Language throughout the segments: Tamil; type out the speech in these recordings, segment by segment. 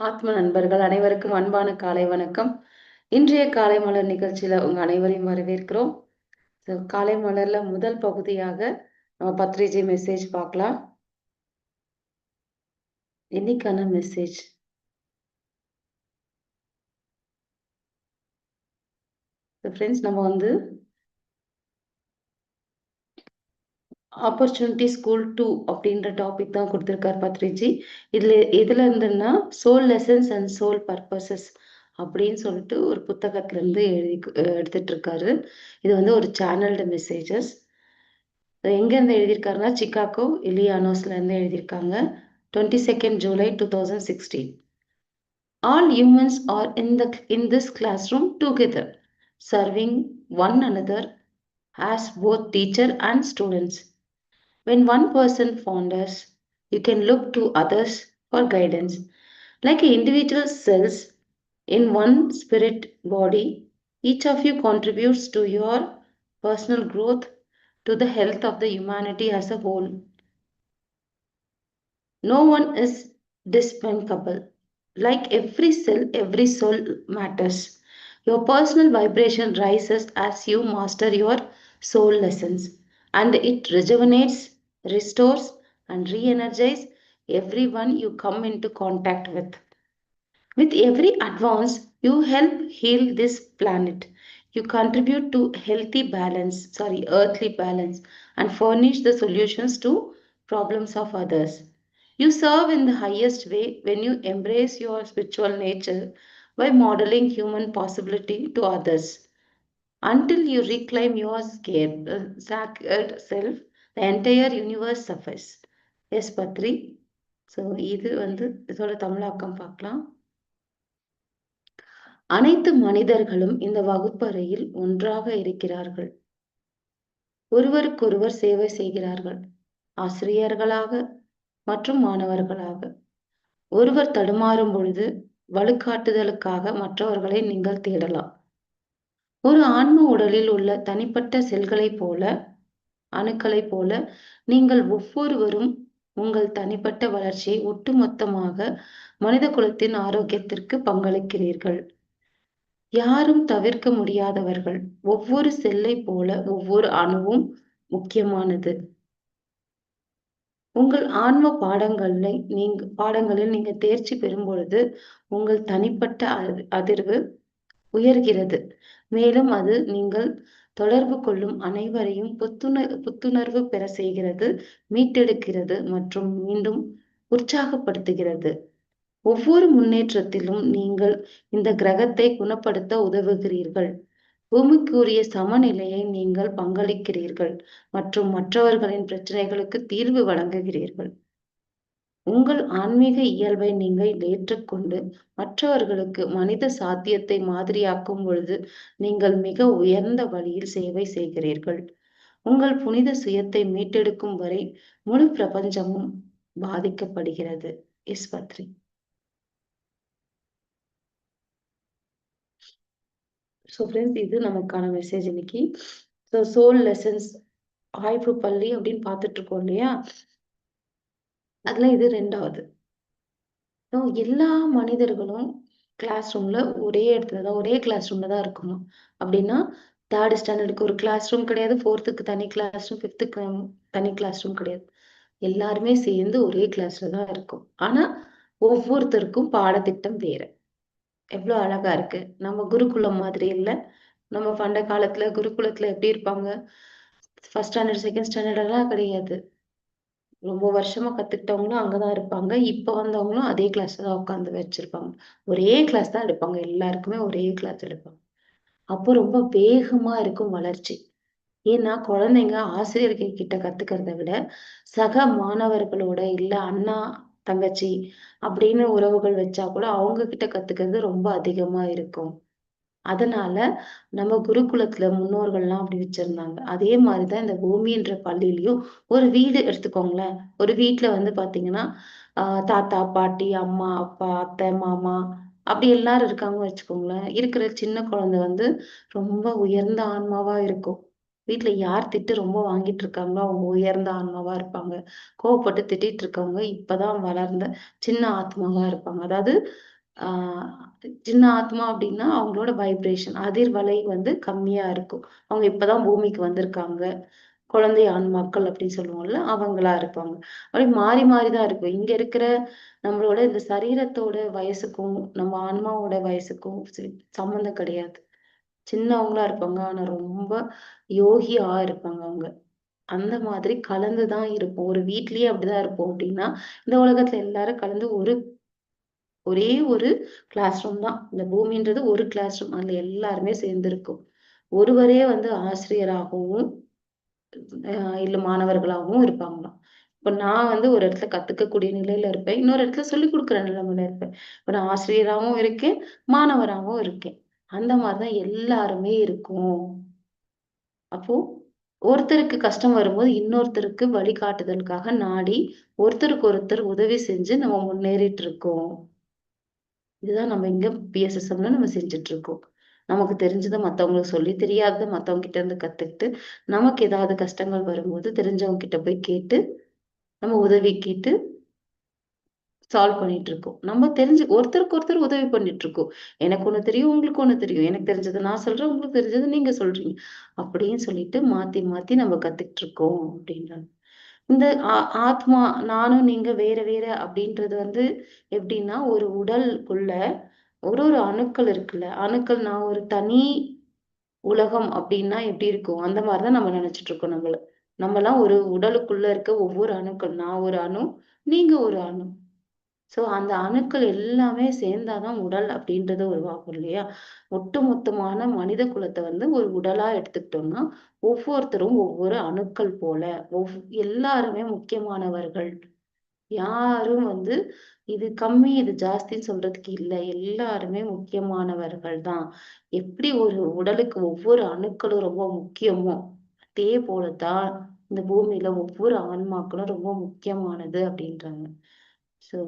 ஆத்ம நண்பர்கள் அனைவருக்கும் அன்பான காலை வணக்கம். இன்றைய காலை மலர் நிகழ்ச்சியில உங்க அனைவரையும் வரவேற்கிறோம். காலை மலர்ல முதல் பகுதியாக நம்ம பத்ரிஜி மெசேஜ் பார்க்கலாம். இன்னைக்கான மெசேஜ் ஃப்ரெண்ட்ஸ் நம்ம வந்து ஆப்பர்ச்சுனிட்டி ஸ்கூல் டூ அப்படின்ற டாபிக் தான் கொடுத்துருக்காரு பத்ரிஜி. இதில் எதில் இருந்துன்னா soul lessons and soul purposes அப்படின்னு சொல்லிட்டு ஒரு புத்தகத்துலேருந்து எழுதி எடுத்துட்டு இருக்காரு இது வந்து ஒரு சேனல்டு மெசேஜஸ் எங்கேருந்து எழுதியிருக்காருன்னா சிக்காகோ இலியானோஸ்லேருந்து எழுதியிருக்காங்க. Twenty second July two thousand sixteen all humans are in the in this class room together serving one another as both teacher and students When one person founders, you can look to others for guidance. Like individual cells in one spirit body, each of you contributes to your personal growth, to the health of the humanity as a whole. No one is dispensable. Like every cell, every soul matters. Your personal vibration rises as you master your soul lessons and it rejuvenates, restores, and re energizes everyone you come into contact with. With every advance, you help heal this planet. You contribute to healthy balance, sorry, earthly balance, and furnish the solutions to problems of others. You serve in the highest way when you embrace your spiritual nature by modeling human possibility to others. Until you reclaim your uh, sacred self, the entire universe suffers. Yes Patri so இது வந்து இதோட தமிழாக்கம் பார்க்கலாம். அனைத்து மனிதர்களும் இந்த வகுப்பறையில் ஒன்றாக இருக்கிறார்கள். ஒருவருக்கொருவர் சேவை செய்கிறார்கள். ஆசிரியர்களாக மற்றும் மாணவர்களாக. ஒருவர் தடுமாறும் பொழுது வலுக்காட்டுதலுக்காக மற்றவர்களை நீங்கள் தேடலாம். ஒரு ஆன்ம உடலில் உள்ள தனிப்பட்ட செல்களைப் போல அணுக்களைப் போல நீங்கள் ஒவ்வொருவரும் உங்கள் தனிப்பட்ட வளர்ச்சியை ஒட்டுமொத்தமாக மனித குலத்தின் ஆரோக்கியத்திற்கு பங்களிக்கிறீர்கள். யாரும் தவிர்க்க முடியாதவர்கள். ஒவ்வொரு செல்லை போல ஒவ்வொரு அணுவும் முக்கியமானது. உங்கள் ஆன்ம பாடங்களை நீங்க பாடங்களில் நீங்க தேர்ச்சி பெறும் பொழுது உங்கள் தனிப்பட்ட அதிர்வு உயர்கிறது. மேலும் அது நீங்கள் தொடர்பு கொள்ளும் அனைவரையும் புத்துணர் புத்துணர்வு பெற செய்கிறது மீட்டெடுக்கிறது மற்றும் மீண்டும் உற்சாகப்படுத்துகிறது. ஒவ்வொரு முன்னேற்றத்திலும் நீங்கள் இந்த கிரகத்தை குணப்படுத்த உதவுகிறீர்கள். பூமிக்குரிய சமநிலையை நீங்கள் பங்களிக்கிறீர்கள் மற்றும் மற்றவர்களின் பிரச்சனைகளுக்கு தீர்வு வழங்குகிறீர்கள். உங்கள் ஆன்மீக இயல்பை நீங்கள் ஏற்றுக்கொண்டு மற்றவர்களுக்கு மனித சாத்தியத்தை மாதிரியாக்கும் பொழுது நீங்கள் மிக உயர்ந்த வழியில் சேவை செய்கிறீர்கள். உங்கள் புனித சுயத்தை மீட்டெடுக்கும் வரை முழு பிரபஞ்சமும் பாதிக்கப்படுகிறது. இஸ்பத்ரி ஸோ ஃப்ரெண்ட்ஸ் இது நமக்கான மெசேஜ் இன்னைக்கு. ஸோ சோல் லெசன்ஸ் ஆய்வு பள்ளி அப்படின்னு பார்த்துட்டு இருக்கோம் இல்லையா? அதுல இது ரெண்டாவது. எல்லா மனிதர்களும் கிளாஸ் ரூம்ல ஒரே இடத்துல தான் ஒரே கிளாஸ் ரூம்ல தான் இருக்கணும் அப்படின்னா தேர்ட் ஸ்டாண்டர்டுக்கு ஒரு கிளாஸ் ரூம் கிடையாது ஃபோர்த்துக்கு தனி கிளாஸ் ரூம் ஃபிஃப்த்துக்கு தனி கிளாஸ் ரூம் கிடையாது. எல்லாருமே சேர்ந்து ஒரே கிளாஸ்ல தான் இருக்கும். ஆனா ஒவ்வொருத்தருக்கும் பாடத்திட்டம் வேற. எவ்வளவு அழகா இருக்கு. நம்ம குருகுலம் மாதிரி இல்லை. நம்ம பண்ட காலத்துல குருகுலத்துல எப்படி இருப்பாங்க? ஃபர்ஸ்ட் ஸ்டாண்டர்ட் செகண்ட் ஸ்டாண்டர்ட் எல்லாம் கிடையாது. ரொம்ப வருஷமா கத்துக்கிட்டவங்களும் அங்கதான் இருப்பாங்க. இப்ப வந்தவங்களும் அதே கிளாஸ் தான் உட்காந்து வச்சிருப்பாங்க. ஒரே கிளாஸ் தான் எடுப்பாங்க. எல்லாருக்குமே ஒரே கிளாஸ் எடுப்பாங்க. அப்போ ரொம்ப வேகமா இருக்கும் வளர்ச்சி. ஏன்னா குழந்தைங்க ஆசிரியர்கள் கிட்ட கத்துக்கிறத விட சக மாணவர்களோட இல்ல அண்ணா தங்கச்சி அப்படின்னு உறவுகள் வச்சா கூட அவங்க கிட்ட கத்துக்கிறது ரொம்ப அதிகமா இருக்கும். அதனால நம்ம குருகுலத்துல முன்னோர்கள்லாம் அப்படி வச்சிருந்தாங்க. அதே மாதிரிதான் இந்த பூமின்ற பள்ளியிலயும் ஒரு வீடு எடுத்துக்கோங்களேன். ஒரு வீட்டுல வந்து பாத்தீங்கன்னா ஆஹ் தாத்தா பாட்டி அம்மா அப்பா அத்தை மாமா அப்படி எல்லாரும் இருக்காங்க வச்சுக்கோங்களேன். இருக்கிற சின்ன குழந்தை வந்து ரொம்ப உயர்ந்த ஆன்மாவா இருக்கும். வீட்டுல யார் திட்டு ரொம்ப வாங்கிட்டு இருக்காங்களோ அவங்க உயர்ந்த ஆன்மாவா இருப்பாங்க. கோவப்பட்டு திட்டிட்டு இருக்கவங்க இப்பதான் வளர்ந்த சின்ன ஆத்மாவா இருப்பாங்க. அதாவது சின்ன ஆத்மா அப்படின்னா அவங்களோட வைப்ரேஷன் அதிர்வலை வந்து கம்மியா இருக்கும். அவங்க இப்பதான் பூமிக்கு வந்திருக்காங்க. குழந்தை ஆன்மாக்கள் அப்படின்னு சொல்லுவோம்ல அவங்களா இருப்பாங்க. அப்படி மாறி மாறிதான் இருக்கும். இங்க இருக்கிற நம்மளோட இந்த சரீரத்தோட வயசுக்கும் நம்ம ஆன்மாவோட வயசுக்கும் சம்மந்தம் கிடையாது. சின்னவங்களா இருப்பாங்க ஆனா ரொம்ப யோகியா இருப்பாங்க அவங்க. அந்த மாதிரி கலந்துதான் இருப்போம். ஒரு வீட்லயே அப்படிதான் இருப்போம் அப்படின்னா இந்த உலகத்துல எல்லாரும் கலந்து ஒரு ஒரே ஒரு கிளாஸ் ரூம் தான். இந்த பூமின்றது ஒரு கிளாஸ் ரூம் அதுல எல்லாருமே சேர்ந்திருக்கும். ஒருவரே வந்து ஆசிரியராகவும் இல்ல மாணவர்களாகவும் இருப்பாங்களாம். இப்ப நான் வந்து ஒரு இடத்துல கத்துக்கக்கூடிய நிலையில இருப்பேன். இன்னொரு இடத்துல சொல்லி கொடுக்குற நிலைமையில இருப்பேன். இப்ப நான் ஆசிரியராகவும் இருக்கேன் மாணவராகவும் இருக்கேன். அந்த மாதிரிதான் எல்லாருமே இருக்கும். அப்போ ஒருத்தருக்கு கஷ்டம் வரும்போது இன்னொருத்தருக்கு வழிகாட்டுதலுக்காக நாடி ஒருத்தருக்கு ஒருத்தர் உதவி செஞ்சு நம்ம முன்னேறிட்டு இருக்கோம். இதுதான் நம்ம இங்க பிஎஸ்எஸ்எம்ல நம்ம செஞ்சுட்டு இருக்கோம் நமக்கு தெரிஞ்சதை மத்தவங்களுக்கு சொல்லி தெரியாததை மத்தவங்க கிட்ட இருந்து கத்துக்கிட்டு நமக்கு ஏதாவது கஷ்டங்கள் வரும்போது தெரிஞ்சவங்க கிட்ட போய் கேட்டு நம்ம உதவி கேட்டு சால்வ் பண்ணிட்டு இருக்கோம் நம்ம தெரிஞ்சு ஒருத்தருக்கு ஒருத்தர் உதவி பண்ணிட்டு இருக்கோம் எனக்கு ஒண்ணு தெரியும் உங்களுக்கு ஒண்ணு தெரியும். எனக்கு தெரிஞ்சது நான் சொல்றேன் உங்களுக்கு தெரிஞ்சது நீங்க சொல்றீங்க. அப்படின்னு சொல்லிட்டு மாத்தி மாத்தி நம்ம கத்துக்கிட்டு இருக்கோம் அப்படின்றாங்க. இந்த ஆத்மா நானும் நீங்க வேற வேற அப்படின்றது வந்து எப்படின்னா ஒரு உடலுக்குள்ள ஒரு ஒரு அணுக்கள் இருக்குல்ல அணுக்கள் நான் ஒரு தனி உலகம் அப்படின்னா எப்படி இருக்கும்? அந்த மாதிரிதான் நம்ம நினைச்சிட்டு இருக்கோம் நம்மள. நம்ம ஒரு உடலுக்குள்ள இருக்க ஒவ்வொரு அணுக்கள் நான் ஒரு அணு நீங்க ஒரு அணு. சோ அந்த அணுக்கள் எல்லாமே சேர்ந்தாதான் உடல் அப்படின்றது உருவாகும் இல்லையா? ஒட்டுமொத்தமான மனித குலத்தை வந்து ஒரு உடலா எடுத்துக்கிட்டோம்னா ஒவ்வொருத்தரும் ஒவ்வொரு அணுக்கள் போல ஒவ் எல்லாருமே முக்கியமானவர்கள். யாரும் வந்து இது கம்மி இது ஜாஸ்தின்னு சொல்றதுக்கு இல்லை. எல்லாருமே முக்கியமானவர்கள் தான். எப்படி ஒரு உடலுக்கு ஒவ்வொரு அணுக்களும் ரொம்ப முக்கியமோ அதே போலதான் இந்த பூமியில ஒவ்வொரு ஆன்மாக்களும் ரொம்ப முக்கியமானது அப்படின்றாங்க. சோ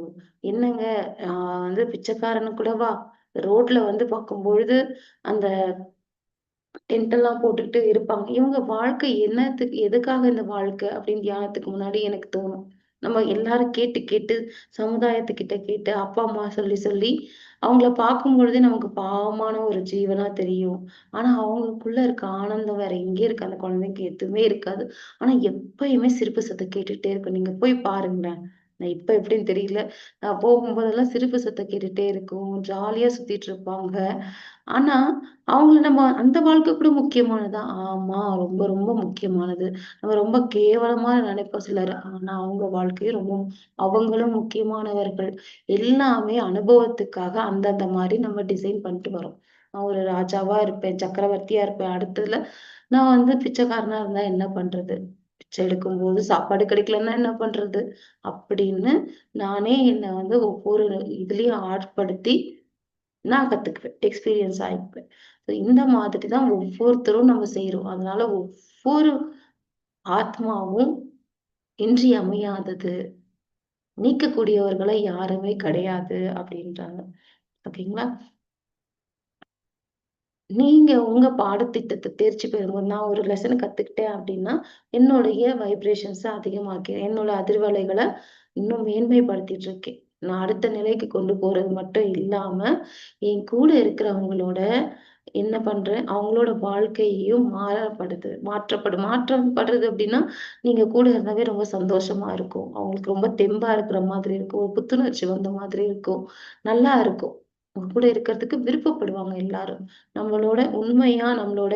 என்னங்க? ஆஹ் வந்து பிச்சைக்காரனு கூடவா ரோட்ல வந்து பார்க்கும்பொழுது அந்த டென்ட் எல்லாம் போட்டுக்கிட்டு இருப்பாங்க. இவங்க வாழ்க்கை என்னத்துக்கு எதுக்காக இந்த வாழ்க்கை அப்படின்னு தியானத்துக்கு முன்னாடி எனக்கு தோணும். நம்ம எல்லாரும் கேட்டு கேட்டு சமுதாயத்துக்கிட்ட கேட்டு அப்பா அம்மா சொல்லி சொல்லி அவங்கள பார்க்கும் பொழுதே நமக்கு பாவமான ஒரு ஜீவனா தெரியும். ஆனா அவங்களுக்குள்ள இருக்க ஆனந்தம் வேற எங்கே இருக்கு? அந்த குழந்தைக்கு எதுவுமே இருக்காது. ஆனா எப்பயுமே சிரிப்பு சத்தம் கேட்டுட்டே இருக்கும். நீங்க போய் பாருங்களேன். நான் இப்ப எப்படின்னு தெரியல. நான் போகும்போதெல்லாம் சிரிப்பு சத்தம் கேட்டுட்டே இருக்கும். ஜாலியா சுத்திட்டு இருப்பாங்க. ஆனா அவங்கள நம்ம அந்த வாழ்க்கை கூட முக்கியமானதா? ஆமா ரொம்ப ரொம்ப முக்கியமானது. நம்ம ரொம்ப கேவலமா நினைப்போம் சிலர். ஆனா அவங்க வாழ்க்கையும் ரொம்ப அவங்களும் முக்கியமானவர்கள். எல்லாமே அனுபவத்துக்காக அந்தந்த மாதிரி நம்ம டிசைன் பண்ணிட்டு வரோம். நான் ஒரு ராஜாவா இருப்பேன் சக்கரவர்த்தியா இருப்பேன். அடுத்ததுல நான் வந்து பிச்சைக்காரனா இருந்தா என்ன பண்றது? எடுக்கும் எடுக்கும்போது சாப்பாடு கிடைக்கலன்னா என்ன பண்றது? அப்படின்னு நானே என்னை வந்து ஒவ்வொரு இதுலயும் ஆட்படுத்தி நான் கத்துக்குவேன். எக்ஸ்பீரியன்ஸ் ஆயிக்குவேன் இந்த மாதிரிதான் ஒவ்வொருத்தரும் நம்ம செய்யறோம் அதனால ஒவ்வொரு ஆத்மாவும் இன்றியமையாதது நீக்கக்கூடியவர்களை யாருமே கிடையாது அப்படின்றாங்க. ஓகேங்களா? நீங்க உங்க பாடத்திட்டத்தை தேர்ச்சி பெறும்போது நான் ஒரு லெசன் கத்துக்கிட்டேன் அப்படின்னா என்னுடைய வைப்ரேஷன்ஸை அதிகமாக்கிறேன் என்னோட அதிர்வலைகளை இன்னும் மேன்மைப்படுத்திட்டு இருக்கேன். நான் அடுத்த நிலைக்கு கொண்டு போறது மட்டும் இல்லாம என் கூட இருக்கிறவங்களோட என்ன பண்றேன்? அவங்களோட வாழ்க்கையையும் மாறப்படுது மாற்றப்படும் மாற்றப்படுறது அப்படின்னா நீங்க கூட இருந்தாவே ரொம்ப சந்தோஷமா இருக்கும். அவங்களுக்கு ரொம்ப தெம்பா இருக்கிற மாதிரி இருக்கும். ஒரு புத்துணர்ச்சி வந்த மாதிரி இருக்கும். நல்லா இருக்கும். அவங்க கூட இருக்கிறதுக்கு விருப்பப்படுவாங்க எல்லாரும். நம்மளோட உண்மையா நம்மளோட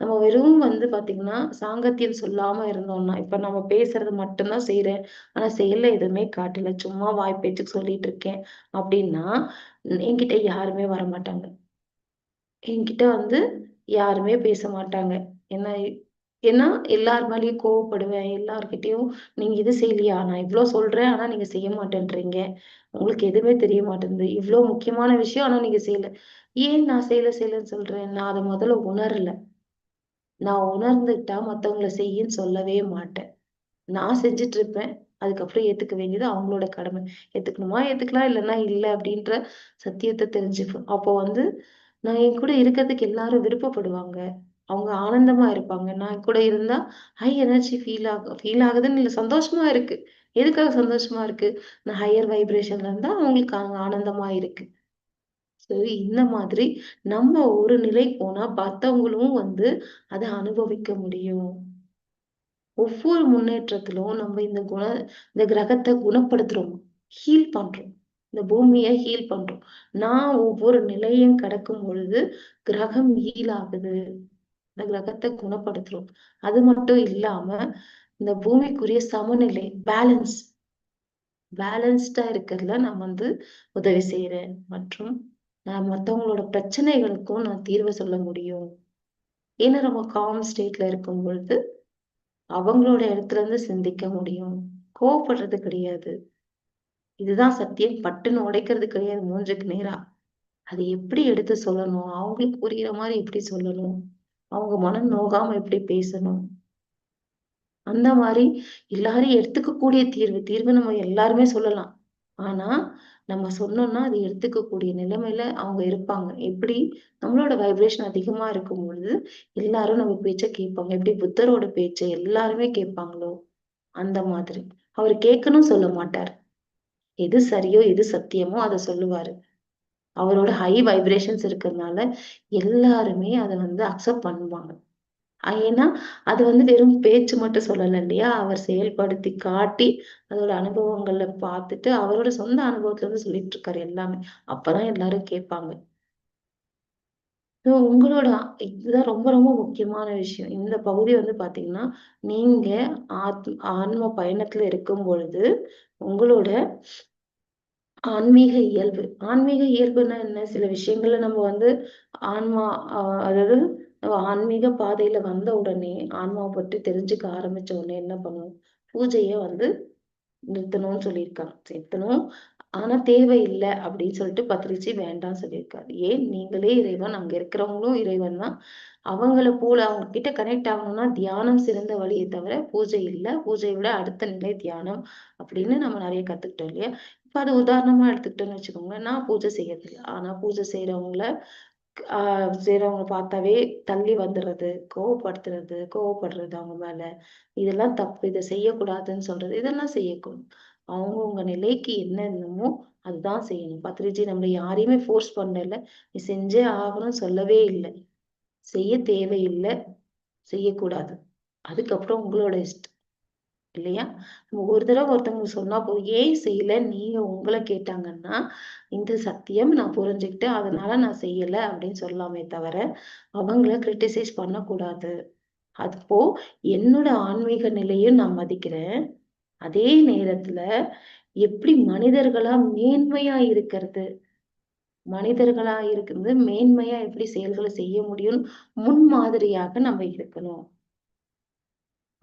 நம்ம வெறும் வந்து பாத்தீங்கன்னா சாங்கத்தியம் சொல்லாம இருந்தோம்னா இப்ப நம்ம பேசுறது மட்டும்தான் செய்யறேன் ஆனா செயல்ல எதுவுமே காட்டல. சும்மா வாய் பேச்சுக்கு சொல்லிட்டு இருக்கேன். அப்படின்னா என்கிட்ட யாருமே வர மாட்டாங்க என்கிட்ட வந்து யாருமே பேச மாட்டாங்க. என்ன ஏன்னா எல்லார் மேலயும் கோவப்படுவேன். எல்லார்கிட்டயும் நீங்க இது செய்யலையா? நான் இவ்வளவு சொல்றேன் ஆனா நீங்க செய்ய மாட்டேன்றீங்க. உங்களுக்கு எதுவுமே தெரிய மாட்டேங்குது. இவ்வளவு முக்கியமான விஷயம் ஆனா நீங்க செய்யல. ஏன் நான் செய்யல செய்யலன்னு சொல்றேன்? நான் அதை முதல்ல உணரல. நான் உணர்ந்துட்டா மத்தவங்களை செய்யன்னு சொல்லவே மாட்டேன். நான் செஞ்சுட்டு இருப்பேன் அதுக்கப்புறம் ஏத்துக்க வேண்டியது அவங்களோட கடமை. ஏத்துக்கணுமா? ஏத்துக்கலாம். இல்லைன்னா இல்லை அப்படின்ற சத்தியத்தை தெரிஞ்சுப்போம் அப்போ வந்து நான் என் கூட இருக்கிறதுக்கு எல்லாரும் விருப்பப்படுவாங்க. அவங்க ஆனந்தமா இருப்பாங்க. நான் கூட இருந்தா ஹை எனர்ஜி ஃபீல் ஆகும் ஃபீல் ஆகுதுன்னு இல்லை சந்தோஷமா இருக்கு. எதுக்காக சந்தோஷமா இருக்கு? நான் ஹையர் வைப்ரேஷன்ல இருந்தா அவங்களுக்கு அங்க ஆனந்தமா இருக்கு. ஸோ இந்த மாதிரி நம்ம ஒரு நிலை போனா மத்தவங்களும் வந்து அதை அனுபவிக்க முடியும். ஒவ்வொரு முன்னேற்றத்திலும் நம்ம இந்த குண இந்த கிரகத்தை குணப்படுத்துறோம். ஹீல் பண்றோம். இந்த பூமிய ஹீல் பண்றோம். நான் ஒவ்வொரு நிலையும் கடக்கும் பொழுது கிரகம் ஹீல் ஆகுது. இந்த கிரகத்தை குணப்படுத்துறோம். அது மட்டும் இல்லாம இந்த பூமிக்குரிய சமநிலை பேலன்ஸ் பேலன்ஸ்டா இருக்கிறதுல நான் வந்து உதவி செய்யறேன் மற்றும் நான் மற்றவங்களோட பிரச்சனைகளுக்கும் நான் தீர்வு சொல்ல முடியும். ஏன்னா நம்ம காம் ஸ்டேட்ல இருக்கும் பொழுது அவங்களோட இடத்துல இருந்து சிந்திக்க முடியும். கோவப்படுறது கிடையாது. இதுதான் சத்தியம். பட்டுன்னு உடைக்கிறது கிடையாது மூஞ்சுக்கு நேரா. அது எப்படி எடுத்து சொல்லணும்? அவங்களுக்கு புரியுற மாதிரி எப்படி சொல்லணும்? அவங்க மனம் நோகாம எப்படி பேசணும்? அந்த மாதிரி எல்லாரும் எடுத்துக்கக்கூடிய தீர்வு. தீர்வு நம்ம எல்லாருமே சொல்லலாம். ஆனா, நம்ம சொன்னோம்னா, அது எடுத்துக்கக்கூடிய நிலைமையில அவங்க இருப்பாங்க. எப்படி? நம்மளோட வைப்ரேஷன் அதிகமா இருக்கும் பொழுது, எல்லாரும் நம்ம பேச்ச கேட்பாங்க. எப்படி புத்தரோட பேச்ச எல்லாருமே கேட்பாங்களோ, அந்த மாதிரி. அவர் கேட்கணும் சொல்ல மாட்டார் எது சரியோ, எது சத்தியமோ அத சொல்லுவாரு. அவரோட ஹை வைப்ரேஷன்ஸ் இருக்கிறதுனால, எல்லாருமே அதை வந்து அக்செப்ட் பண்ணுவாங்க. ஏன்னா, அது வந்து வெறும் பேச்சு மட்டும் சொல்லல இல்லையா? அவர் செயல்படுத்தி காட்டி, அதோட அனுபவங்கள்ல பார்த்துட்டு, அவரோட சொந்த அனுபவத்துல இருந்து சொல்லிட்டு இருக்காரு எல்லாமே. அப்பதான் எல்லாரும் கேட்பாங்க. உங்களோட இதுதான் ரொம்ப ரொம்ப முக்கியமான விஷயம். இந்த பகுதி வந்து பாத்தீங்கன்னா நீங்க ஆத் ஆன்ம பயணத்துல இருக்கும் பொழுது, உங்களோட ஆன்மீக இயல்பு. ஆன்மீக இயல்புன்னா என்ன? சில விஷயங்கள்ல நம்ம வந்து ஆன்மா அதாவது நம்ம ஆன்மீக பாதையில வந்த உடனே, ஆன்மாவை பற்றி தெரிஞ்சுக்க ஆரம்பிச்ச உடனே என்ன பண்ணுவோம்? பூஜைய வந்து நிறுத்தணும்னு சொல்லியிருக்காங்க. நிறுத்தணும். ஆனா தேவையில்லை அப்படின்னு சொல்லிட்டு பத்திரிச்சு வேண்டாம் சொல்லியிருக்காரு. ஏன்? நீங்களே இறைவன், அங்க இருக்கிறவங்களும் இறைவன் தான். அவங்கள போல அவங்க கிட்ட கனெக்ட் ஆகணும்னா தியானம் சிறந்த வழியை தவிர பூஜை இல்லை பூஜையை விட அடுத்த நிலை தியானம் அப்படின்னு நம்ம நிறைய கத்துக்கிட்டோம் இல்லையா? இப்ப அது உதாரணமா எடுத்துக்கிட்டோம்னு வச்சுக்கோங்களேன். நான் பூஜை செய்யறதில்லை ஆனா பூஜை செய்யறவங்கள ஆஹ் செய்யறவங்க பார்த்தாவே தள்ளி வந்துடுறது கோவப்படுத்துறது, கோவப்படுறது அவங்க மேல. இதெல்லாம் தப்பு. இத செய்யக்கூடாதுன்னு சொல்றது. இதெல்லாம் செய்யக்கூடும் அவங்கவுங்க நிலைக்கு என்னென்னமோ அதுதான் செய்யணும். பத்ரிஜி நம்மளை யாரையுமே ஃபோர்ஸ் பண்ணல. நீ செஞ்சே ஆகணும் சொல்லவே இல்லை செய்ய தேவையில்லை செய்யக்கூடாது. அதுக்கப்புறம் உங்களோட இஷ்டம். இல்லையா? நம்ம ஒரு தடவை ஒருத்தவங்க சொன்னா போ ஏன் செய்யல? நீங்க உங்களை கேட்டாங்கன்னா, இந்த சத்தியம் நான் புரிஞ்சுக்கிட்டு அதனால நான் செய்யல அப்படின்னு சொல்லலாமே தவிர, அவங்கள கிரிட்டிசைஸ் பண்ணக்கூடாது. அதுப்போ என்னோட ஆன்மீக நிலையும் நான் மதிக்கிறேன். அதே நேரத்துல எப்படி மனிதர்களா மேன்மையா இருக்கிறது? மனிதர்களா இருக்கிறது மேன்மையா எப்படி செயல்களை செய்ய முடியும்னு முன்மாதிரியாக நம்ம இருக்கணும்.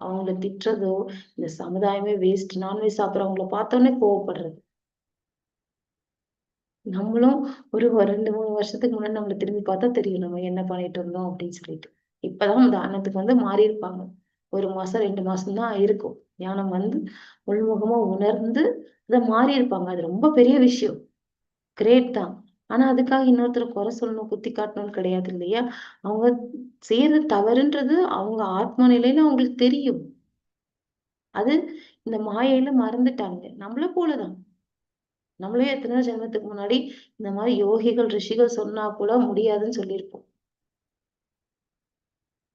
அவங்கள திட்டுறதோ, இந்த சமுதாயமே வேஸ்ட் நான்வெஜ் சாப்பிட்றவங்கள பார்த்தோன்னே கோவப்படுறது. நம்மளும் ஒரு 2, 3 வருஷத்துக்கு முன்னாடி நம்மள திரும்பி பார்த்தா தெரியும் நம்ம என்ன பண்ணிட்டு இருந்தோம் அப்படின்னு சொல்லிட்டு. இப்பதான் அந்த அன்னத்துக்கு வந்து மாறியிருப்பாங்க. ஒரு மாசம், ரெண்டு மாசம் தான் இருக்கும் ஞானம் வந்து உள்முகமா உணர்ந்து இதை மாறி இருப்பாங்க அது ரொம்ப பெரிய விஷயம். கிரேட் தான். ஆனா அதுக்காக இன்னொருத்தர் குறை சொல்லணும், குத்தி காட்டணும்னு கிடையாது இல்லையா? அவங்க செய்யறது தவறுன்றது அவங்க ஆத்ம நிலையில அவங்களுக்கு தெரியும். அது இந்த மாயையில மறந்துட்டாங்க. நம்மள போலதான் நம்மளே எத்தனையோ ஜென்மத்துக்கு முன்னாடி இந்த மாதிரி யோகிகள், ரிஷிகள் சொன்னா கூட முடியாதுன்னு சொல்லியிருப்போம்.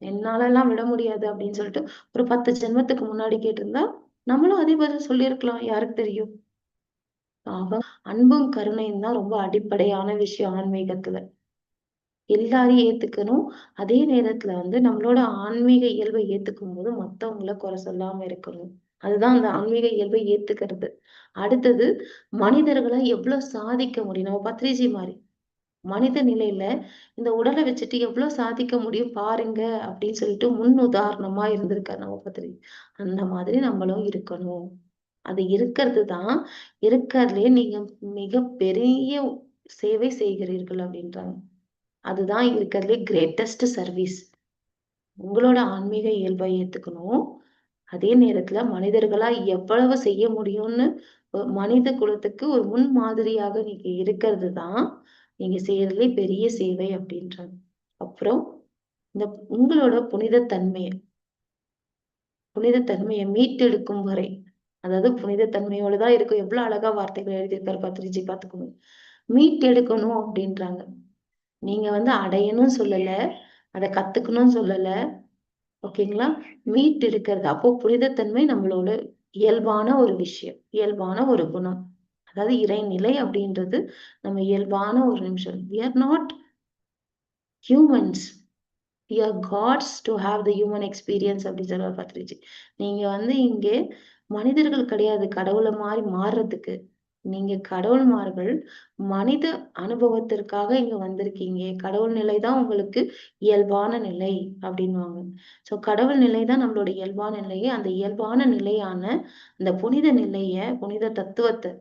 என்னாலலாம் விட முடியாது அப்படின்னு சொல்லிட்டு ஒரு 10 ஜென்மத்துக்கு முன்னாடி கேட்டிருந்தா, நம்மளும் அதே பதில் சொல்லியிருக்கலாம். யாருக்கு தெரியும்? பாவம் அன்பும், கருணையும் தான் ரொம்ப அடிப்படையான விஷயம் ஆன்மீகத்துல. எல்லாரையும் ஏத்துக்கணும். அதே நேரத்துல வந்து நம்மளோட ஆன்மீக இயல்பை ஏத்துக்கும் போது மத்தவங்கள குறை சொல்லாம இருக்கணும். அதுதான் அந்த ஆன்மீக இயல்பை ஏத்துக்கிறது. அடுத்தது மனிதர்களை எவ்வளவு சாதிக்க முடியும்? நம்ம பத்ரிஜி மாதிரி மனித நிலையில இந்த உடலை வச்சுட்டு எவ்வளவு சாதிக்க முடியும் பாருங்க அப்படின்னு சொல்லிட்டு முன் உதாரணமா இருந்திருக்காரு நம்ம பத்திரி அந்த மாதிரி நம்மளும் இருக்கணும். அது இருக்கிறது தான் இருக்கிறதுலயே நீங்க பெரிய சேவை செய்கிறீர்கள் அப்படின்றாங்க. அதுதான் இருக்கிறதுலயே கிரேட்டஸ்ட் சர்வீஸ். உங்களோட ஆன்மீக இயல்பை ஏத்துக்கணும். அதே நேரத்துல மனிதர்களா எவ்வளவு செய்ய முடியும்னு மனித குலத்துக்கு ஒரு முன்மாதிரியாக நீங்க இருக்கிறது தான், நீங்க செய்யறதுலே பெரிய சேவை அப்படின்றாங்க. அப்புறம் இந்த உங்களோட புனித தன்மைய புனித தன்மையை மீட்டெடுக்கும் வரை அதாவது புனித தன்மையோட தான் இருக்கும். எவ்வளவு அழகா வார்த்தைகள் எழுதியிருக்காரு பத்திரிஜி பாத்துக்கணும் மீட்டெடுக்கணும் அப்படின்றாங்க. நீங்க வந்து அடையணும் சொல்லல அதை கத்துக்கணும்னு சொல்லல ஓகேங்களா மீட் எடுக்கிறது அப்போ புனிதத்தன்மை நம்மளோட இயல்பான ஒரு விஷயம் இயல்பான ஒரு குணம். அதாவது இறைநிலை அப்படின்றது நம்ம இயல்பான ஒரு நிமிஷம். We are not humans we are gods to have the human experience அப்படின்னு சொல்லுவார் பத்ரிஜி நீங்க வந்து இங்கே மனிதர்கள் கிடையாது கடவுளை மாதிரி மாறுறதுக்கு. நீங்க கடவுள்மார்கள் மனித அனுபவத்திற்காக இங்க வந்திருக்கீங்க. கடவுள் நிலை தான் உங்களுக்கு இயல்பான நிலை அப்படின்வாங்க சோ கடவுள் நிலை தான் நம்மளோட இயல்பான நிலையை. அந்த இயல்பான நிலையான அந்த புனித நிலைய புனித தத்துவத்தை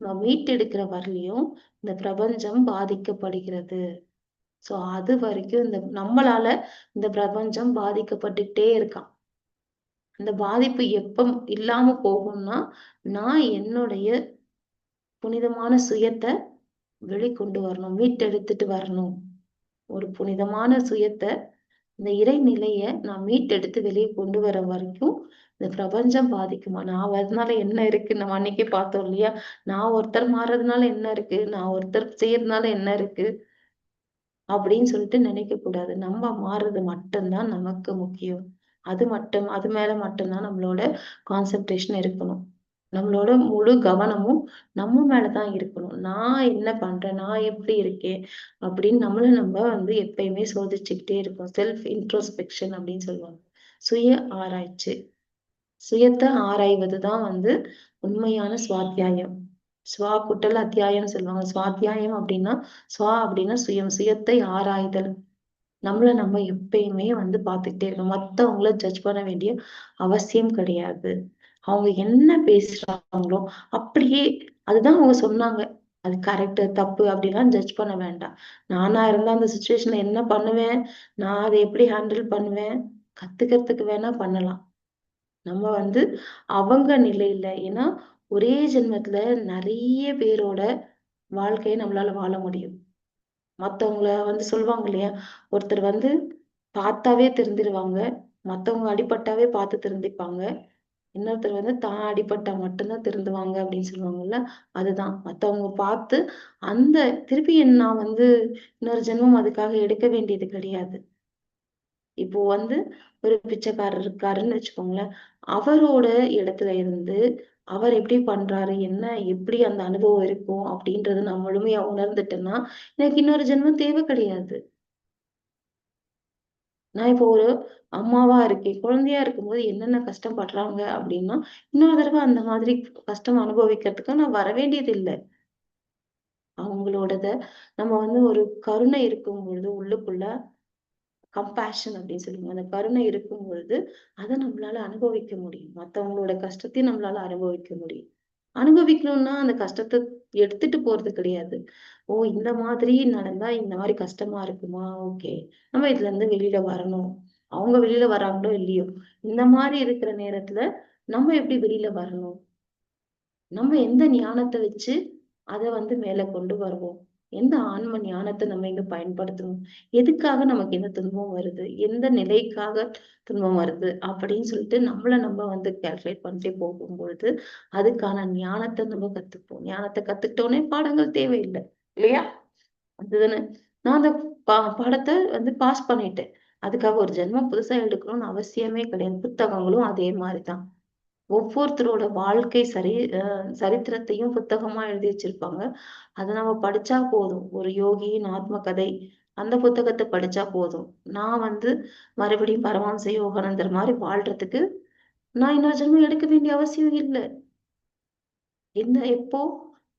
நம்ம மீட்டெடுக்கிற வரலையும் இந்த பிரபஞ்சம் பாதிக்கப்படுகிறது. சோ அது வரைக்கும் இந்த நம்மளால இந்த பிரபஞ்சம் பாதிக்கப்பட்டுட்டே இருக்கான் அந்த பாதிப்பு எப்ப இல்லாம போகும்னா நான் என்னுடைய புனிதமான சுயத்தை வெளிக்கொண்டு வரணும் மீட்டெடுத்துட்டு வரணும். ஒரு புனிதமான சுயத்தை இந்த இறைநிலையை நான் மீட்டெடுத்து வெளியே கொண்டு வர வரைக்கும் இந்த பிரபஞ்சம் பாதிக்குமா? நான் வரதுனால என்ன இருக்கு? நம்ம அன்னைக்கே பார்த்தோம் இல்லையா? நான் ஒருத்தர் மாறுறதுனால என்ன இருக்கு? நான் ஒருத்தர் செய்யறதுனால என்ன இருக்கு? அப்படின்னு சொல்லிட்டு நினைக்க கூடாது. நம்ம மாறுறது மட்டும்தான் நமக்கு முக்கியம். அது மட்டும் அது மேல மட்டும்தான் நம்மளோட கான்சென்ட்ரேஷன் இருக்கணும். நம்மளோட முழு கவனமும் நம்ம மேலதான் இருக்கணும். நான் என்ன பண்றேன்? நான் எப்படி இருக்கேன்? அப்படின்னு நம்மள நம்ம வந்து எப்பயுமே சோதிச்சுக்கிட்டே இருக்கோம். செல்ஃப் இன்ட்ரோஸ்பெக்ஷன் அப்படின்னு சொல்லுவாங்க. சுய ஆராய்ச்சி. சுயத்தை ஆராய்வதுதான் வந்து உண்மையான சுவாத்தியாயம். சுவா குட்டல் அத்தியாயம் சொல்லுவாங்க. சுவாத்தியாயம் அப்படின்னா சுவா அப்படின்னா சுயம். சுயத்தை ஆராய்தல். நம்மள நம்ம எப்பயுமே வந்து பார்த்துக்கிட்டே இருக்கணும். மத்தவங்கள ஜட்ஜ் பண்ண வேண்டிய அவசியம் கிடையாது. அவங்க என்ன பேசுறாங்களோ அப்படியே அதுதான் அவங்க சொன்னாங்க. அது கரெக்ட் தப்பு அப்படிலாம் ஜட்ஜ் பண்ண வேண்டாம். நானா இருந்தா அந்த சுச்சுவேஷன்ல என்ன பண்ணுவேன்? நான் அதை எப்படி ஹேண்டில் பண்ணுவேன்? கத்துக்கிறதுக்கு வேணா பண்ணலாம். நம்ம வந்து அவங்க நிலையில ஏன்னா ஒரே ஜென்மத்துல நிறைய பேரோட வாழ்க்கையை நம்மளால வாழ முடியும். மத்தவங்கள வந்து சொல்லுவாங்க இல்லையா? ஒருத்தர் வந்து பார்த்தாவே தெரிஞ்சிருவாங்க. மத்தவங்க அடிபட்டாவே பார்த்து திருந்திப்பாங்க இன்னொருத்தர் வந்து தான் அடிபட்டா மட்டும்தான் திருந்துவாங்க அப்படின்னு சொல்லுவாங்கல்ல அதுதான். மத்தவங்க பார்த்து அந்த திருப்பி நான் வந்து இன்னொரு ஜென்மம் அதுக்காக எடுக்க வேண்டியது கிடையாது. இப்போ வந்து ஒரு பிச்சைக்காரர் இருக்காருன்னு வச்சுக்கோங்களேன் அவரோட இடத்துல இருந்து அவர் எப்படி பண்றாரு என்ன எப்படி அந்த அனுபவம் இருக்கும் அப்படின்றது நான் முழுமையா உணர்ந்துட்டேன்னா எனக்கு இன்னொரு ஜென்மம் தேவை கிடையாது. நான் இப்போ ஒரு அம்மாவா இருக்கேன் குழந்தையா இருக்கும்போது என்னென்ன கஷ்டப்படுறாங்க அப்படின்னா இன்னொரு தடவை அந்த மாதிரி கஷ்டம் அனுபவிக்கிறதுக்கு நான் வர வேண்டியது இல்லை அவங்களோடத நம்ம வந்து ஒரு கருணை இருக்கும் பொழுது உள்ளுக்குள்ள கம்பேஷன் அப்படின்னு சொல்லுவாங்க. அந்த கருணை இருக்கும் பொழுது அதை நம்மளால அனுபவிக்க முடியும். மத்தவங்களோட கஷ்டத்தையும் நம்மளால அனுபவிக்க முடியும். அனுபவிக்கணும்னா அந்த கஷ்டத்தை எடுத்துட்டு போறது கிடையாது. ஓ இந்த மாதிரி நடந்தா இந்த மாதிரி கஷ்டமா இருக்குமா? ஓகே. நம்ம இதுல இருந்து வெளியில வரணும். அவங்க வெளியில வராங்களோ இல்லையோ. இந்த மாதிரி இருக்கிற நேரத்துல நம்ம எப்படி வெளியில வரணும்? நம்ம எந்த ஞானத்தை வச்சு அதை வந்து மேல கொண்டு வருவோம்? எந்த ஆன்ம ஞானத்தை நம்ம இங்க பயன்படுத்தணும்? எதுக்காக நமக்கு எந்த துன்பம் வருது? எந்த நிலைக்காக துன்பம் வருது? அப்படின்னு சொல்லிட்டு நம்மள நம்ம வந்து கால்குலேட் பண்ணிட்டே போகும்பொழுது அதுக்கான ஞானத்தை நம்ம கத்துப்போம். ஞானத்தை கத்துக்கிட்டோன்னே பாடங்கள் தேவையில்லை. இல்லையா? அதுதானே. நான் அந்த பா படத்தை வந்து பாஸ் பண்ணிட்டேன். அதுக்காக ஒரு ஜென்மம் புதுசா எடுக்கணும்னு அவசியமே கிடையாது. புத்தகங்களும் அதே மாதிரிதான். ஒவ்வொருத்தரோட வாழ்க்கை சரி சரித்திரத்தையும் புத்தகமா எழுதி வச்சிருப்பாங்க. அதை நம்ம படிச்சா போதும். ஒரு யோகியின் ஆத்ம கதை அந்த புத்தகத்தை படிச்சா போதும். நான் வந்து மறுபடியும் பரமஹம்ச யோகானந்தர் மாதிரி வாழ்றதுக்கு நான் இன்னொரு ஜென்மம் எடுக்க வேண்டிய அவசியம் இல்லை. என்ன எப்போ?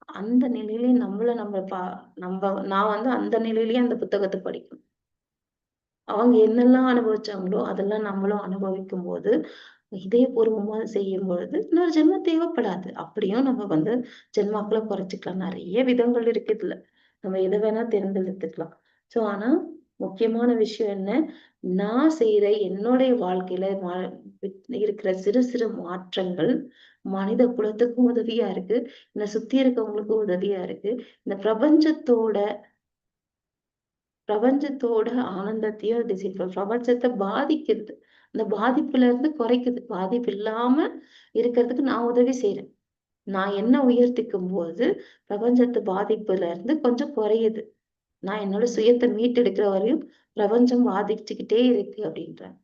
அந்த நிலையிலேயே நம்மள நம்ம பா நம்ம நான் வந்து அந்த நிலையிலேயே அந்த புத்தகத்தை படிக்கணும். அவங்க என்னெல்லாம் அனுபவிச்சாங்களோ அதெல்லாம் நம்மளும் அனுபவிக்கும் போது இதயபூர்வமா செய்யும் பொழுது இன்னொரு ஜென்மம் தேவைப்படாது. அப்படியும் நம்ம வந்து ஜென்மாக்களை குறைச்சிக்கலாம். நிறைய விதங்கள் இருக்கு இதுல. நம்ம எதை வேணா தேர்ந்தெடுத்துக்கலாம். சோ ஆனா முக்கியமான விஷயம் என்ன? நான் செய்யற என்னுடைய வாழ்க்கையில இருக்கிற சிறு சிறு மாற்றங்கள் மனித குலத்துக்கும் உதவியா இருக்கு. இந்த சுத்தி இருக்கவங்களுக்கும் உதவியா இருக்கு. இந்த பிரபஞ்சத்தோட பிரபஞ்சத்தோட ஆனந்தத்தையும் அது பிரபஞ்சத்தை பாதிக்கிறது. அந்த பாதிப்புல இருந்து குறைக்குது. பாதிப்பு இல்லாம இருக்கிறதுக்கு நான் உதவி செய்யறேன் நான் என்ன உயர்த்திக்கும் போது பிரபஞ்சத்து பாதிப்புல இருந்து கொஞ்சம் குறையுது. நான் என்னோட சுயத்தை மீட்டெடுக்கிற வரையும் பிரபஞ்சம் பாதிச்சுக்கிட்டே இருக்கு அப்படின்றேன்.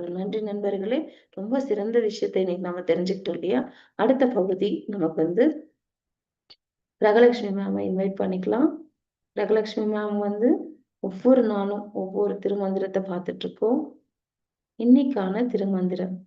நன்றி நண்பர்களே. ரொம்ப சிறந்த விஷயத்தை இன்னைக்கு நம்ம தெரிஞ்சுக்கிட்டோம் இல்லையா? அடுத்த பகுதி நமக்கு வந்து ரகலட்சுமி மேம் இன்வைட் பண்ணிக்கலாம். ரகலட்சுமி மேம் வந்து ஒவ்வொரு நாளும் ஒவ்வொரு திருமந்திரத்தை பார்த்துட்டு இருக்கோம் இன்னைக்கான திருமந்திரம்.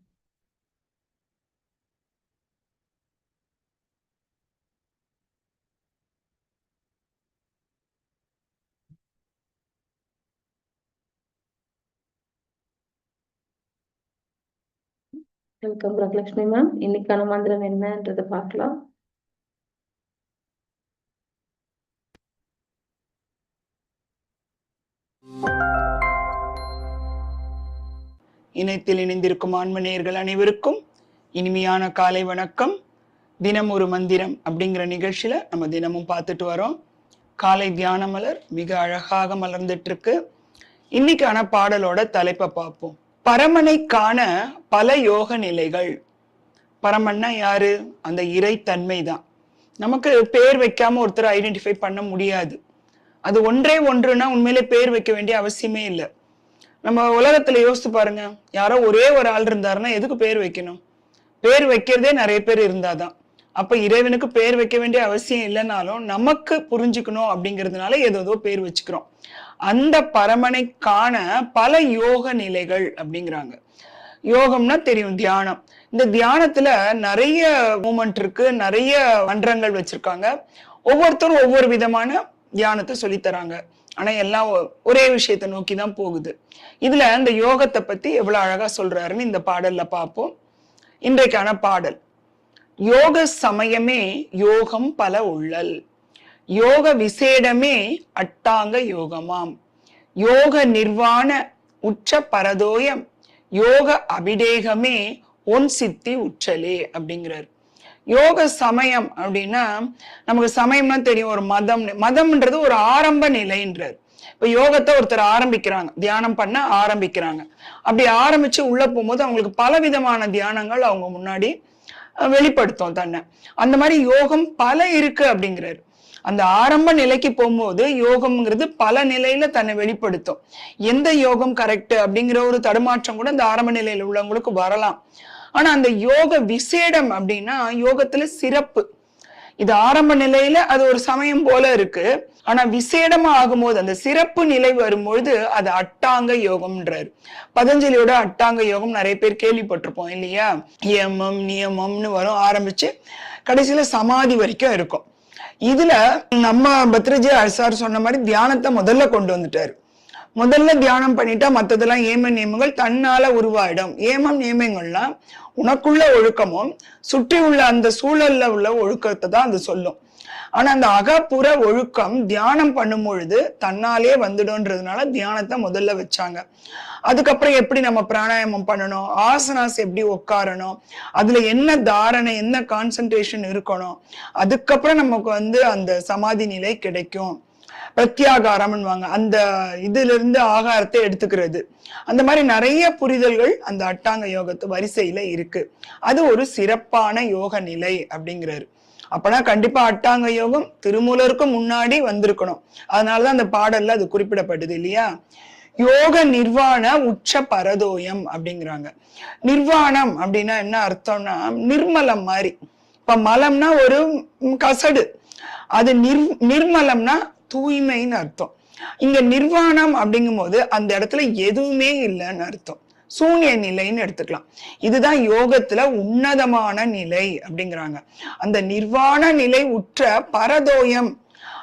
வெல்கம் பிரகலட்சுமி மேம் இன்னைக்கான மந்திரம் என்னன்றதை பார்க்கலாம். இணையத்தில் இணைந்திருக்கும் ஆன்மநேயர்கள் அனைவருக்கும் இனிமையான காலை வணக்கம். தினம் ஒரு மந்திரம் அப்படிங்கிற நிகழ்ச்சியில நம்ம தினமும் பார்த்துட்டு வரோம். காலை தியான மலர் மிக அழகாக மலர்ந்துட்டு இருக்கு. இன்னைக்கான பாடலோட தலைப்பை பார்ப்போம். பரமனை காண பல யோக நிலைகள். பரமன்னா யாரு? அந்த இறைத்தன்மை தான். நமக்கு பேர் வைக்காம ஒருத்தர் ஐடென்டிஃபை பண்ண முடியாது. அது ஒன்றே ஒன்றுனா உண்மையிலே பேர் வைக்க வேண்டிய அவசியமே இல்லை. நம்ம உலகத்துல யோசித்து பாருங்க. யாரோ ஒரே ஒரு ஆள் இருந்தாருன்னா எதுக்கு பேர் வைக்கணும்? பேர் வைக்கிறதே நிறைய பேர் இருந்தாதான். அப்ப இறைவனுக்கு பேர் வைக்க வேண்டிய அவசியம் இல்லைனாலும் நமக்கு புரிஞ்சுக்கணும் அப்படிங்கிறதுனால ஏதோ பேர் வச்சுக்கிறோம். அந்த பரமனை காண பல யோக நிலைகள் அப்படிங்கிறாங்க. யோகம்னா தெரியும் தியானம். இந்த தியானத்துல நிறைய மூமெண்ட் இருக்கு நிறைய மன்றங்கள் வச்சிருக்காங்க. ஒவ்வொருத்தரும் ஒவ்வொரு விதமான தியானத்தை சொல்லித்தராங்க. ஆனா எல்லாம் ஒரே விஷயத்தை நோக்கி தான் போகுது. இதுல இந்த யோகத்தை பத்தி எவ்வளவு அழகா சொல்றாருன்னு இந்த பாடல்ல பார்ப்போம். இன்றைக்கான பாடல். யோக சமயமே யோகம் பல உள்ளல். யோக விசேடமே அட்டாங்க யோகமாம். யோக நிர்வாண உச்ச பரதோயம் யோக அபிடேகமே ஒன் சித்தி உற்றலே அப்படிங்கிறார். யோக சமயம் அப்படின்னா நமக்கு சமயம்னா தெரியும் ஒரு மதம் மதம்ன்றது ஒரு ஆரம்ப நிலைன்றார். இப்ப யோகத்தை ஒருத்தர் ஆரம்பிக்கிறாங்க தியானம் பண்ண ஆரம்பிக்கிறாங்க. அப்படி ஆரம்பிச்சு உள்ள போகும்போது அவங்களுக்கு பல விதமான தியானங்கள் அவங்க முன்னாடி வெளிப்படுத்தும் தன்னை. அந்த மாதிரி யோகம் பல இருக்கு அப்படிங்கிறாரு. அந்த ஆரம்ப நிலைக்கு போகும்போது யோகம்ங்கிறது பல நிலையில தன்னை வெளிப்படுத்தும். எந்த யோகம் கரெக்ட் அப்படிங்கிற ஒரு தடுமாற்றம் கூட அந்த ஆரம்ப நிலையில உள்ளவங்களுக்கு வரலாம். ஆனா அந்த யோக விசேடம் அப்படின்னா யோகத்துல சிறப்பு. இது ஆரம்ப நிலையில அது ஒரு சமயம் போல இருக்கு. ஆனா விசேடமா ஆகும்போது அந்த சிறப்பு நிலை வரும்பொழுது அது அட்டாங்க யோகம்ன்றாரு. பதஞ்சலியோட அட்டாங்க யோகம் நிறைய பேர் கேள்விப்பட்டிருப்போம் இல்லையா? யமம் நியமம்னு வரும். ஆரம்பிச்சு கடைசியில சமாதி வரைக்கும் இருக்கும். இதுல நம்ம பத்ரஜி சார் சொன்ன மாதிரி தியானத்தை முதல்ல கொண்டு வந்துட்டாரு. முதல்ல தியானம் பண்ணிட்டா மத்ததெல்லாம் ஏம நியமங்கள் தன்னால உருவாயிடும். ஏமம் நியமங்கள்லாம் உனக்குள்ள ஒழுக்கமும் சுற்றி உள்ள அந்த சூழல்ல உள்ள ஒழுக்கத்தை தான் அது சொல்லும். ஆனா அந்த அகப்புற ஒழுக்கம் தியானம் பண்ணும் பொழுது தன்னாலே வந்துடும்ன்றதுனால தியானத்தை முதல்ல வச்சாங்க. அதுக்கப்புறம் எப்படி நம்ம பிராணாயாமம் பண்ணணும்? ஆசனாஸ் எப்படி உட்காரணும்? அதுல என்ன தாரணை என்ன கான்சென்ட்ரேஷன் இருக்கணும்? அதுக்கப்புறம் நமக்கு வந்து அந்த சமாதி நிலை கிடைக்கும். பிரத்யாகாரம்னுவாங்க அந்த இதுல இருந்து ஆகாரத்தை எடுத்துக்கிறது. அந்த மாதிரி நிறைய புரிதல்கள் அந்த அட்டாங்க யோகத்து வரிசையில இருக்கு. அது ஒரு சிறப்பான யோக நிலை அப்படிங்கிறாரு. அப்பனா கண்டிப்பா அட்டாங்க யோகம் திருமூலருக்கு முன்னாடி வந்திருக்கணும். அதனாலதான் அந்த பாடல்ல அது குறிப்பிடப்படுது இல்லையா? யோக நிர்வாண உச்ச பரதோயம் அப்படிங்கிறாங்க. நிர்வாணம் அப்படின்னா என்ன அர்த்தம்னா நிர்மலம் மாதிரி. இப்ப மலம்னா ஒரு கசடு. அது நிர் நிர்மலம்னா தூய்மைன்னு அர்த்தம். இங்க நிர்வாணம் அப்படிங்கும்போது அந்த இடத்துல எதுவுமே இல்லைன்னு அர்த்தம். சூன்ய நிலைன்னு எடுத்துக்கலாம். இதுதான் யோகத்துல உன்னதமான நிலை அப்படிங்கிறாங்க. அந்த நிர்வாண நிலை உற்ற பரதோயம்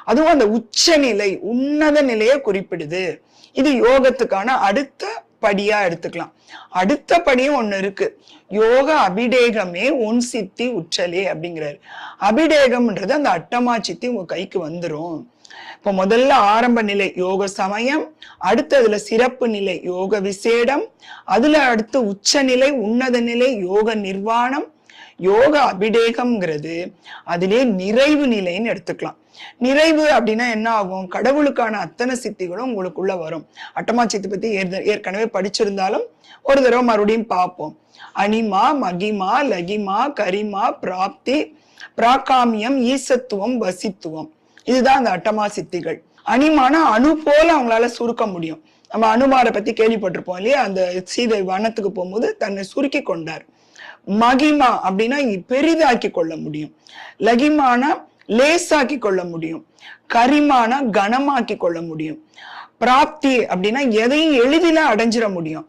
அதுவும் அந்த உச்ச நிலை உன்னத நிலையை குறிப்பிடுது. இது யோகத்துக்கான அடுத்த படியா எடுத்துக்கலாம். அடுத்த படியும் ஒண்ணு இருக்கு. யோக அபிடேகமே உன் சித்தி உச்சலே அப்படிங்கிறாரு. அபிடேகம்ன்றது அந்த அட்டமா சித்தி உங்க கைக்கு வந்துரும். இப்போ முதல்ல ஆரம்ப நிலை யோக சமயம் அடுத்ததுல சிறப்பு நிலை யோக விசேடம் அதுல அடுத்து உச்ச நிலை உன்னத நிலை யோக நிர்வாணம் யோக அபிடேகம்ங்கிறது. அதிலே நிறைவு நிலைன்னு எடுத்துக்கலாம். நிறைவு அப்படின்னா என்ன ஆகும்? கடவுளுக்கான அத்தனை சித்திகளும் உங்களுக்குள்ள வரும். அட்டமா சித்தி பத்தி ஏற்கனவே படிச்சிருந்தாலும் ஒரு தடவை மறுபடியும் பார்ப்போம். அனிமா மகிமா லகிமா கரிமா பிராப்தி பிராகாமியம் ஈசத்துவம் வசித்துவம். இதுதான் அந்த அட்டமா சித்திகள். அனிமான அணு போல அவங்களால சுருக்க முடியும். நம்ம அனுமாரை பத்தி கேள்விப்பட்டிருப்போம் இல்லையா? அந்த சீதை வனத்துக்கு போகும்போது தன்னை சுருக்கி கொண்டார். மகிமா அப்படின்னா பெரிதாக்கி கொள்ள முடியும். லகிமானா லேசாக்கி கொள்ள முடியும். கரிமானா கனமாக்கி கொள்ள முடியும். பிராப்தி அப்படின்னா எதையும் எளிதில அடைஞ்சிட முடியும்.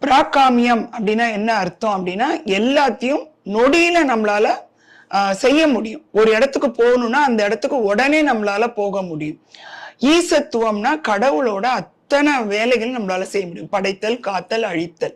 பிராகாமியம் அப்படின்னா என்ன அர்த்தம் அப்படின்னா எல்லாத்தையும் நொடியில நம்மளால செய்ய முடியும். ஒரு இடத்துக்கு போகணும்னா அந்த இடத்துக்கு உடனே நம்மளால போக முடியும். ஈசத்துவம்னா கடவுளோட அத்தனை வேலைகள் நம்மளால செய்ய முடியும்? படைத்தல் காத்தல் அழித்தல்.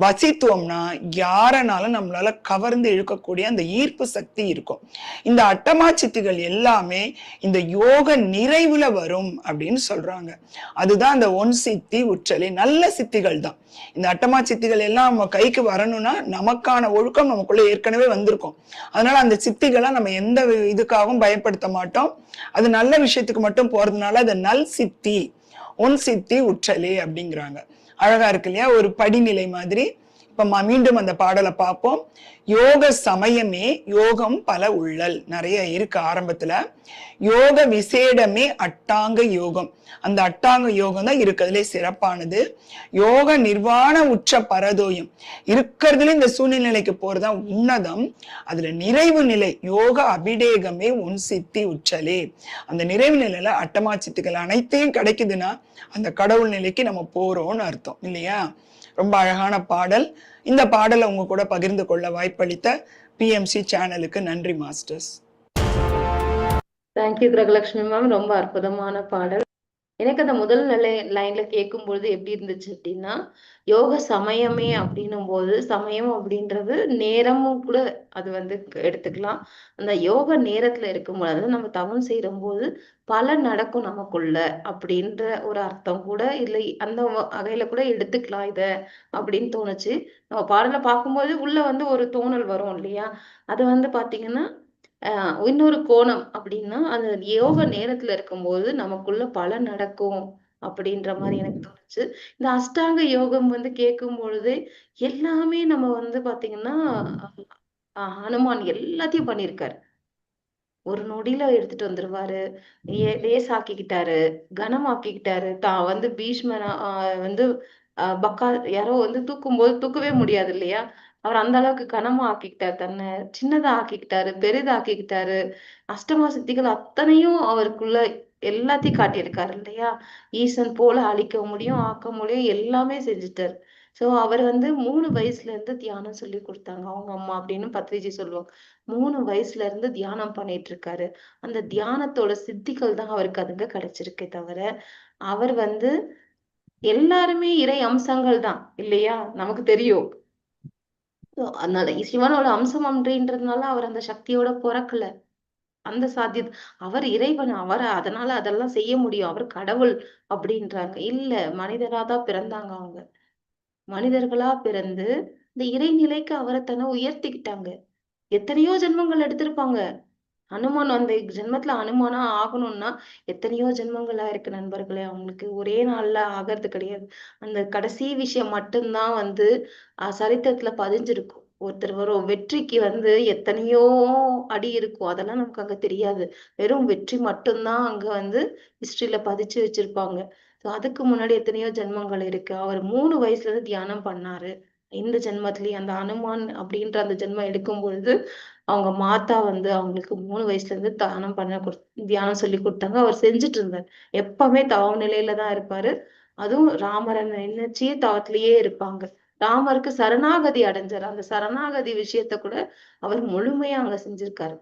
வசித்துவம்னா யாரனாலும் நம்மளால கவர்ந்து இழுக்கக்கூடிய அந்த ஈர்ப்பு சக்தி இருக்கும். இந்த அட்டமாச்சிகள் எல்லாமே இந்த யோக நிறைவுல வரும் அப்படின்னு சொல்றாங்க. அதுதான் அந்த ஒன் சித்தி உற்றலை. நல்ல சித்திகள் தான். இந்த அட்டமா சித்திகள் எல்லாம் நம்ம கைக்கு வரணும்னா நமக்கான ஒழுக்கம் நமக்குள்ள ஏற்கனவே வந்திருக்கும். அதனால அந்த சித்திகளை நம்ம எந்த இதுக்காகவும் பயப்படுத்த மாட்டோம். அது நல்ல விஷயத்துக்கு மட்டும் போறதுனால அது நல் சித்தி. ஒன் சித்தி உற்றலே அப்படிங்கிறாங்க. அழகா இருக்கு இல்லையா? ஒரு படிநிலை மாதிரி இப்ப மீண்டும் அந்த பாடலை பார்ப்போம். யோக சமயமே யோகம் பல உள்ளல். நிறைய இருக்கு ஆரம்பத்துல. யோக விசேடமே அட்டாங்க யோகம். அந்த அட்டாங்க யோகம் தான் இருக்கிறதுலே சிறப்பானது. யோக நிர்வாண உச்ச பரதோயம். இருக்கிறதுல இந்த சூழ்நிலைக்கு போறதுதான் உன்னதம். அதுல நிறைவு நிலை யோக அபிடேகமே உன் சித்தி உச்சலே அந்த நிறைவு நிலையில அட்டமா சித்துக்கள் அனைத்தையும் கிடைக்குதுன்னா அந்த கடவுள் நிலைக்கு நம்ம போறோம்னு அர்த்தம். இல்லையா? ரொம்ப அழகான பாடல். இந்த பாடலை உங்க கூட பகிர்ந்து கொள்ள வாய்ப்பளித்த பிஎம்சி சேனலுக்கு நன்றி மாஸ்டர்ஸ். தேங்க்யூ கிரகலட்சுமி மேம் ரொம்ப அற்புதமான பாடல். எனக்கு அந்த முதல் நிலை லைன்ல கேட்கும் பொழுது எப்படி இருந்துச்சு அப்படின்னா யோக சமயமே அப்படின்னும் போது சமயம் அப்படின்றது நேரமும் கூட அது வந்து எடுத்துக்கலாம். அந்த யோக நேரத்துல இருக்கும்போது நம்ம தவம் செய்யும் போது பல நடக்கும் நமக்குள்ள அப்படின்ற ஒரு அர்த்தம் கூட இல்லை. அந்த வகையில கூட எடுத்துக்கலாம் இத அப்படின்னு தோணுச்சு. நம்ம பாடலை பார்க்கும்போது உள்ள வந்து ஒரு தோணல் வரும் இல்லையா? அது வந்து பாத்தீங்கன்னா இன்னொரு கோணம் அப்படின்னா அந்த யோக நேரத்துல இருக்கும்போது நமக்குள்ள பல நடக்கும் அப்படின்ற மாதிரி எனக்கு தோணுச்சு. இந்த அஷ்டாங்க யோகம் வந்து கேட்கும் பொழுது எல்லாமே நம்ம வந்து பாத்தீங்கன்னா ஆஹ் ஹனுமான் எல்லாத்தையும் பண்ணியிருக்காரு. ஒரு நொடியில எடுத்துட்டு வந்துருவாரு. ஏ- லேசாக்கிக்கிட்டாரு கனமாக்கிக்கிட்டாரு. தான் வந்து பீஷ்மனா ஆஹ் வந்து ஆஹ் பக்கா யாரோ வந்து தூக்கும்போது தூக்கவே முடியாது இல்லையா? அவர் அந்த அளவுக்கு கனமா ஆக்கிக்கிட்டாரு. தன்னை சின்னதா ஆக்கிக்கிட்டாரு பெரிதா ஆக்கிக்கிட்டாரு அஷ்டமா சித்திகள் அத்தனையும் அவருக்குள்ள எல்லாத்தையும் காட்டியிருக்காரு இல்லையா? ஈசன் போல அழிக்க முடியும் ஆக்க முடியும் எல்லாமே செஞ்சுட்டாரு. சோ அவர் வந்து மூணு வயசுல இருந்து தியானம் சொல்லி கொடுத்தாங்க. அவங்க அம்மா அப்படின்னு பத்ரிஜி சொல்லுவாங்க. மூணு வயசுல இருந்து தியானம் பண்ணிட்டு இருக்காரு அந்த தியானத்தோட சித்திகள் தான் அவருக்கு அதுங்க கிடைச்சிருக்கே தவிர அவர் வந்து எல்லாருமே இறை அம்சங்கள் தான் இல்லையா? நமக்கு தெரியும். அதனால சிவனோட அம்சம் அப்படின்றதுனால அவர் அந்த சக்தியோட பிறக்கல. அந்த சாத்திய அவர் இறைவன் அவர் அதனால அதெல்லாம் செய்ய முடியும். அவர் கடவுள் அப்படின்றாங்க. இல்ல மனிதரா தான் பிறந்தாங்க அவங்க. மனிதர்களா பிறந்து இந்த இறைநிலைக்கு அவரை தன்னை உயர்த்திக்கிட்டாங்க. எத்தனையோ ஜென்மங்கள் எடுத்திருப்பாங்க. அனுமான் அந்த ஜென்மத்துல அனுமானா ஆகணும்னா எத்தனையோ ஜென்மங்களா இருக்கு நண்பர்களே. அவங்களுக்கு ஒரே நாள்ல ஆகிறது கிடையாது. அந்த கடைசி விஷயம் மட்டும்தான் வந்து சரித்திரத்துல பதிஞ்சிருக்கும். ஒருத்தர் வரும் வெற்றிக்கு வந்து எத்தனையோ அடி இருக்கும். அதெல்லாம் நமக்கு அங்க தெரியாது. வெறும் வெற்றி மட்டும்தான் அங்க வந்து ஹிஸ்டரியில பதிச்சு வச்சிருப்பாங்க. ஸோ அதுக்கு முன்னாடி எத்தனையோ ஜென்மங்கள் இருக்கு. அவர் மூணு வயசுல இருந்து தியானம் பண்ணாரு. இந்த ஜென்மத்திலேயே அந்த அனுமான் அப்படின்ற அந்த ஜென்மம் எடுக்கும் பொழுது அவங்க மாத்தா வந்து அவங்களுக்கு மூணு வயசுல இருந்து தியானம் பண்ண கொடு- தியானம் சொல்லி கொடுத்தாங்க. அவர் செஞ்சுட்டு இருந்தார். எப்பவுமே தவ நிலையில தான் இருப்பாரு. அதுவும் ராமரன் நினைச்சியே தவத்திலேயே இருப்பாங்க. ராமருக்கு சரணாகதி அடைஞ்சார். அந்த சரணாகதி விஷயத்த கூட அவர் முழுமையா அங்க செஞ்சிருக்காரு.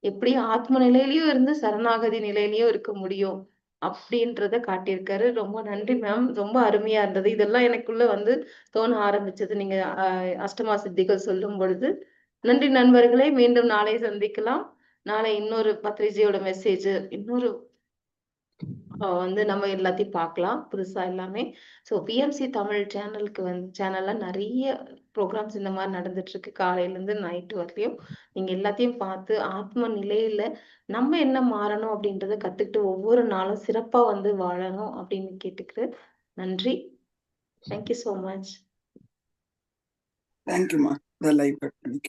எப்படி ஆத்ம நிலையிலயும் இருந்து சரணாகதி நிலையிலயும் இருக்க முடியும் அப்படின்றத காட்டியிருக்காரு. ரொம்ப நன்றி மேம் ரொம்ப அருமையா இருந்தது. இதெல்லாம் எனக்குள்ள வந்து தோண ஆரம்பிச்சது. நீங்க ஆஹ் அஷ்டமா சித்திகள் சொல்லும் பொழுது. நன்றி நண்பர்களே மீண்டும் நாளை சந்திக்கலாம். நாளை இன்னொரு பத்ரிஜியோட மெசேஜ் இன்னொரு வந்து நம்ம எல்லாத்தையும் பார்க்கலாம். புதுசா எல்லாமே. ஸோ பிஎம்சி தமிழ் சேனலுக்கு வந்து சேனல்ல நிறைய ப்ரோக்ராம்ஸ் இந்த மாதிரி நடந்துட்டு இருக்கு காலையில இருந்து நைட் வரலையும் நீங்க எல்லாத்தையும் பார்த்து ஆத்ம நிலையில நம்ம என்ன மாறணும் அப்படின்றத கத்துக்கிட்டு ஒவ்வொரு நாளும் சிறப்பா வந்து வாழணும் அப்படின்னு கேட்டுக்கிறேன் நன்றி. தேங்க்யூ ஸோ மச் தேங்க்யூமா லைவ் கட் பண்ணிக்க.